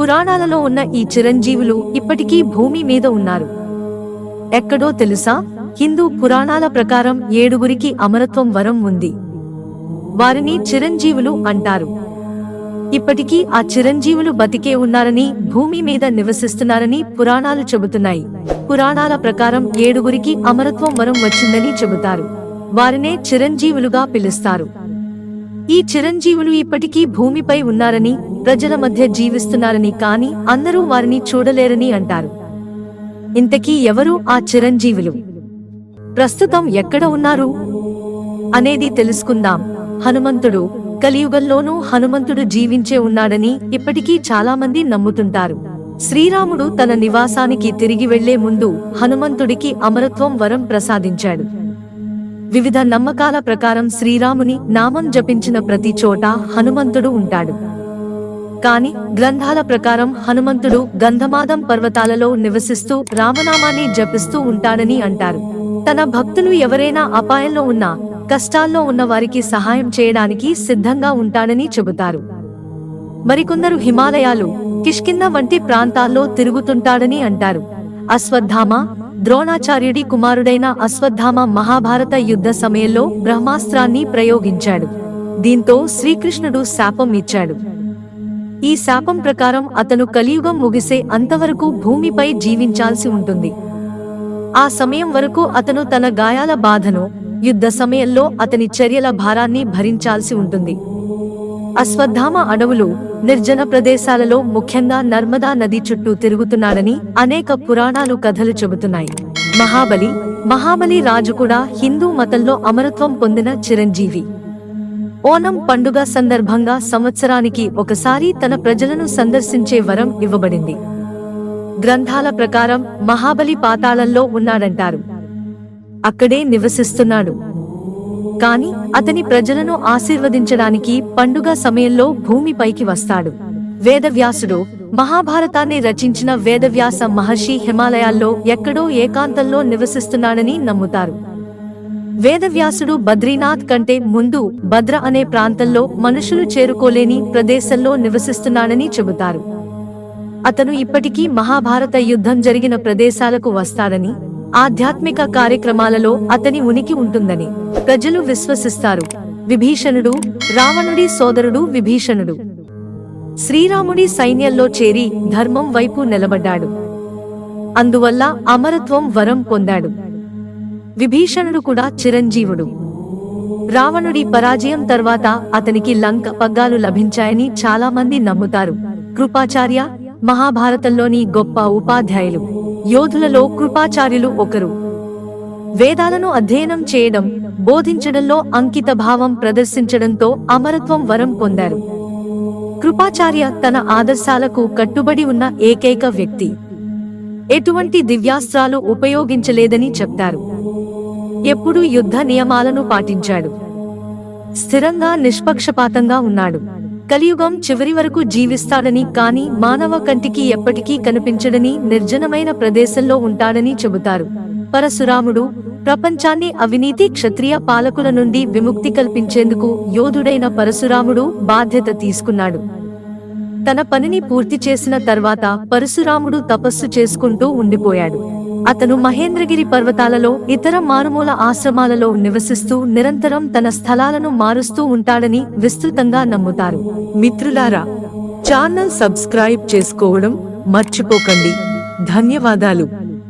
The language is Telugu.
పురాణాలలో ఉన్న ఈ చిరంజీవులు ఇప్పటికీ భూమి మీద ఉన్నారు. ఎక్కడో తెలుసా? హిందూ పురాణాల ప్రకారం ఏడుగురికి అమరత్వం వరం ఉంది. వారిని చిరంజీవులు అంటారు. ఇప్పటికీ ఆ చిరంజీవులు బతికే ఉన్నారని భూమి మీద నివసిస్తున్నారని పురాణాలు చెబుతున్నాయి. పురాణాల ప్రకారం ఏడుగురికి అమరత్వం వరం వచ్చిందని చెబుతారు. వారినే చిరంజీవులుగా పిలుస్తారు. ఈ చిరంజీవులు ఇప్పటికీ భూమిపై ఉన్నారని ప్రజల మధ్య జీవిస్తున్నారని కాని అందరూ వారిని చూడలేరని అంటారు. ఇంతకీ ఎవరు ఆ చిరంజీవులు? ప్రస్తుతం ఎక్కడ ఉన్నారు? అనేది తెలుసుకుందాం. హనుమంతుడు కలియుగంలోనూ హనుమంతుడు జీవించే ఉన్నాడని ఇప్పటికీ చాలామంది నమ్ముతుంటారు. శ్రీరాముడు తన నివాసానికి తిరిగి వెళ్ళే ముందు హనుమంతుడికి అమరత్వం వరం ప్రసాదించాడు. వివిధ నమ్మకాల ప్రకారం శ్రీరాముని నామం జపించిన ప్రతి చోట హనుమంతుడు ఉంటాడు. కాని గ్రంథాల ప్రకారం హనుమంతుడు గంధమాదం పర్వతాలలో నివసిస్తూ రామనామాన్ని జపిస్తూ ఉంటాడని అంటారు. తన భక్తులు ఎవరైనా అపాయంలో ఉన్నా కష్టాల్లో ఉన్న వారికి సహాయం చేయడానికి సిద్ధంగా ఉంటాడని చెబుతారు. మరికొందరు హిమాలయాలు కిష్కింద వంటి ప్రాంతాల్లో తిరుగుతుంటాడని అంటారు. అశ్వత్థామ ద్రోణాచార్యుడి కుమారుడైన అశ్వత్థామ మహాభారత యుద్ధ సమయంలో బ్రహ్మాస్త్రాన్ని ప్రయోగించాడు. దీంతో శ్రీకృష్ణుడు శాపం ఇచ్చాడు. ఈ శాపం ప్రకారం అతను కలియుగం ముగిసే అంతవరకు భూమిపై జీవించాల్సి ఉంటుంది. ఆ సమయం వరకు అతను తన గాయాల బాధను యుద్ధ సమయంలో అతని చర్యల భారాన్ని భరించాల్సి ఉంటుంది. అశ్వత్థామ అడవులు నిర్జన ప్రదేశాలలో ముఖ్యంగా నర్మదా నది చుట్టూ తిరుగుతున్నాడని అనేక పురాణాలు కథలు చెబుతున్నాయి. మహాబలి మహాబలి రాజు కూడా హిందూ మతంలో అమరత్వం పొందిన చిరంజీవి. ఓనం పండుగ సందర్భంగా సంవత్సరానికి ఒకసారి తన ప్రజలను సందర్శించే వరం ఇవ్వబడింది. గ్రంథాల ప్రకారం మహాబలి పాతాళంలో ఉన్నాడంటారు. అక్కడే నివసిస్తున్నాడు. కాని అతని ప్రజలను ఆశీర్వదించడానికి పండుగ సమయంలో భూమిపైకి వస్తాడు. వేదవ్యాసుడు మహాభారతాన్ని రచించిన వేదవ్యాస మహర్షి హిమాలయాల్లో ఎక్కడో ఏకాంతంలో నివసిస్తున్నాడని నమ్ముతారు. వేదవ్యాసుడు బద్రీనాథ్ కంటే ముందు భద్ర అనే ప్రాంతంలో మనుషులు చేరుకోలేని ప్రదేశంలో నివసిస్తున్నాడని చెబుతారు. అతను ఇప్పటికీ మహాభారత యుద్ధం జరిగిన ప్రదేశాలకు వస్తాడని ఆధ్యాత్మిక కార్యక్రమాలలో అతని ఉనికి ఉంటుందని ప్రజలు విశ్వసిస్తారు. విభీషణుడు రావణుడి సోదరుడు విభీషణుడు. శ్రీరాముడి సైన్యంలో చేరి ధర్మం వైపు నిలబడ్డాడు. అందువల్ల అమరత్వం వరం పొందాడు. విభీషణుడు కూడా చిరంజీవుడు. రావణుడి పరాజయం తర్వాత అతనికి లంక పగ్గాలు లభించాయని చాలామంది నమ్ముతారు. కృపాచార్య మహాభారతంలోని గొప్ప ఉపాధ్యాయులు. యోధులలో కృపాచార్యులు ఒకరు. వేదాలను అధ్యయనం చేయడం బోధించడంలో అంకిత భావం ప్రదర్శించడంతో అమరత్వం వరం పొందారు. కృపాచార్య తన ఆదర్శాలకు కట్టుబడి ఉన్న ఏకైక వ్యక్తి. ఎటువంటి దివ్యాస్త్రాలు ఉపయోగించలేదని చెప్తారు. ఎప్పుడూ యుద్ధ నియమాలను పాటించాడు. స్థిరంగా నిష్పక్షపాతంగా ఉన్నాడు. కలియుగం చివరి వరకు జీవిస్తాడని కాని మానవ కంటికి ఎప్పటికీ కనిపించడని నిర్జనమైన ప్రదేశంలో ఉంటాడని చెబుతారు. పరశురాముడు ప్రపంచాన్ని అవినీతి క్షత్రియ పాలకుల నుండి విముక్తి కల్పించేందుకు యోధుడైన పరశురాముడు బాధ్యత తీసుకున్నాడు. తన పనిని పూర్తి చేసిన తర్వాత పరశురాముడు తపస్సు చేసుకుంటూ ఉండిపోయాడు. అతను మహేంద్రగిరి పర్వతాలలో ఇతర మారుమూల ఆశ్రమాలలో నివసిస్తూ నిరంతరం తన స్థలాలను మారుస్తూ ఉంటాడని విస్తృతంగా నమ్ముతారు. మిత్రులారా ఛానల్ సబ్స్క్రైబ్ చేసుకోవడం మర్చిపోకండి. ధన్యవాదాలు.